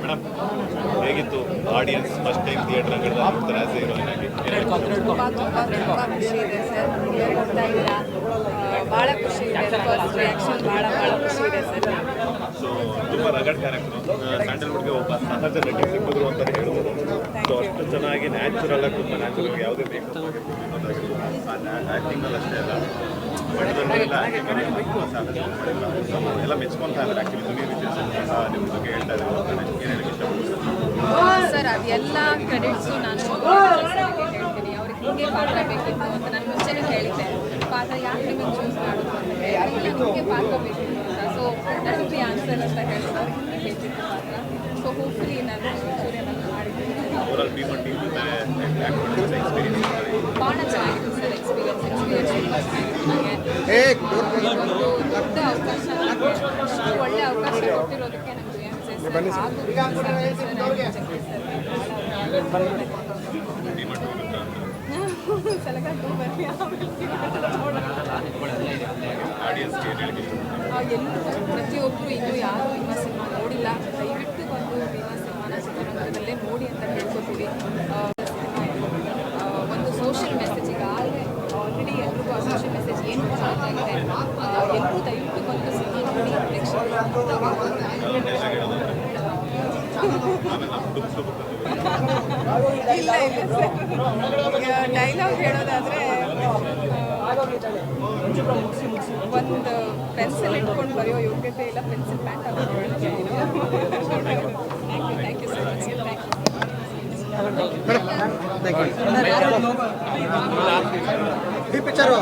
Madam, ಹೇಗಿತ್ತು audience first time theatre ಅಂಗಡಿ ನೋಡ್ತಾರೆ ಆಸ್ ಹೀರೋಯಿನ್ ಆಗಿ ತುಂಬ ತುಂಬ ತುಂಬ ಖುಷಿ ಇದೆ ಸರ್ ನೀವೇ ಗೊತ್ತಾ ಇದ್ದೀರಾ ಭಾಳ ಖುಷಿ ಇದೆ ಫಸ್ಟ್ ರಿಯಾಕ್ಷನ್ ಭಾಳ ಭಾಳ ಖುಷಿ ಇದೆ ಸರ್ ಸೊ ತುಂಬ ರಗಡ್ ಕ್ಯಾರೆಕ್ಟರ್ ಸ್ಯಾಂಡಲ್ವುಡ್ಗೆ ಒಬ್ಬ ಸಹಜ ನಟಿ ಸಿಕ್ಕಿದ್ರು ಅಂತ ಹೇಳ್ಬೋದು. ಸೊ ಅಷ್ಟು ಚೆನ್ನಾಗಿ ನ್ಯಾಚುರಲ್ ಆಗಿ ತುಂಬ ನ್ಯಾಚುರಲ್ ಯಾವುದೇ ಮೇಕಪ್ ಇನ್ನೊಂದಾಗಿರ್ಬೋದು ಆ್ಯಕ್ಟಿಂಗಲ್ಲಿ ಅಷ್ಟೇ ಅಲ್ಲ. ಎಲ್ಲ ಮೆಚ್ಕೊಂತ ಇದ್ದಾರೆ ಆ್ಯಕ್ಚುಲಿ ದುನಿಯಾ ವಿಜಯ್ ನಿಮ್ಮ ಬಗ್ಗೆ ಹೇಳ್ತಾ ಇದ್ದಾರೆ. ಏನು ಹೇಳಕ್ಕೆ ಇಷ್ಟಪಡ್ತೀನಿ ಸರ್ ಅದೆಲ್ಲ ಕ್ರೆಡಿಟ್ಸು ನಾನು ಹೇಳ್ತೀನಿ. ಅವ್ರಿಗೆ ಹಿಂಗೆ ಪಾತ್ರ ಬೇಕಿತ್ತು ಅಂತ ನಾನು ಮುಂಚೆನೇ ಹೇಳಿದ್ದೆ ಪಾತ್ರ ಯಾಕೆ ನಿಮಗೆ ಚೂಸ್ ಮಾಡೋದು ಅಂದರೆ ಹೇಳಿದ್ರೆ ಪಾತ್ರ ಬೇಕಿತ್ತು ಅಂತ. ಸೊ ದಟ್ ಆನ್ಸರ್ ಅಂತ ಹೇಳಿದ್ರು ಅವ್ರಿಗೆ ಬೇಕಿತ್ತು ಪಾತ್ರ ಸೊ ಹೋಪ್ಫುಲಿ ನಾನು ಸೂರ್ಯನನ್ನು ಮಾಡಿದ್ದೀನಿ. ಭಾಳ ಚೆನ್ನಾಗಿತ್ತು ಸರ್ ಎಕ್ಸ್ಪೀರಿಯನ್ಸ್ ಎಕ್ಸ್ಪೀರಿಯನ್ಸ್ ತುಂಬ ಚೆನ್ನಾಗಿತ್ತು ನನಗೆ ಒಂದು ದೊಡ್ಡ ಅವಕಾಶ ಅಷ್ಟು ಒಳ್ಳೆ ಅವಕಾಶ ಕೊಟ್ಟಿರೋದಕ್ಕೆ ನಮಗೆ ಎಂ ಸರ್ ಹಾಗೂ ಸಂಜಯ್ ಸರ್ ಹಾಗೂ ಜಗದೀಶ್ ಸರ್ ಭಾಳ ಟೀಮ್ ಟು ವಿರುದ್ಧ ಅಂತ ಸಲಗ ಟೂ ಬರ್ರಿ ಆಮೇಲೆ ನೋಡೋಣ ಆಡಿಯನ್ಸ್ಗೆ ಏನು ಹೇಳಕ್ಕೆ ಇಷ್ಟಪಡ್ತೀನಿ ಎಲ್ಲರೂ ಪ್ರತಿಯೊಬ್ಬರು ಇನ್ನೂ ಯಾರೂ ಇನ್ನೂ ಸಿನಿಮಾ ನೋಡಿಲ್ಲ ದಯವಿಟ್ಟು ಬಂದು ಭೀಮಾ ಸಿನಿಮಾನ ಚಿತ್ರರಂಗದಲ್ಲೇ ನೋಡಿ ಅಂತ ಆ, ಒಂದು ಸೋಷಿಯಲ್ ಮೆಸೇಜ್ ಈಗಾಗಲೇ ಆಲ್ರೆಡಿ ಎಲ್ರಿಗೂ ಆ ಸೋಷಿಯಲ್ ಮೆಸೇಜ್ ಏನು ಗೊತ್ತಾಗಿದೆ ಎಲ್ಲರೂ ದಯವಿಟ್ಟು ಬಂದು ಸಿನಿಮಾ ನೋಡಿ ಪ್ರೇಕ್ಷಕರು ಇಲ್ಲ ಇಲ್ಲ. ಈಗ ಡೈಲಾಗ್ ಹೇಳೋದಾದ್ರೆ ಒಂದು ಪೆನ್ಸಿಲ್ ಇಟ್ಕೊಂಡು ಬರೆಯೋ ಯೋಗ್ಯತೆ ಇಲ್ಲ ಪೆನ್ಸಿಲ್ ಪ್ಯಾಂಟ್ ಹಾಕೊಂಡು thank you thank you so much thank you ಈ ಪಿಕ್ಚರು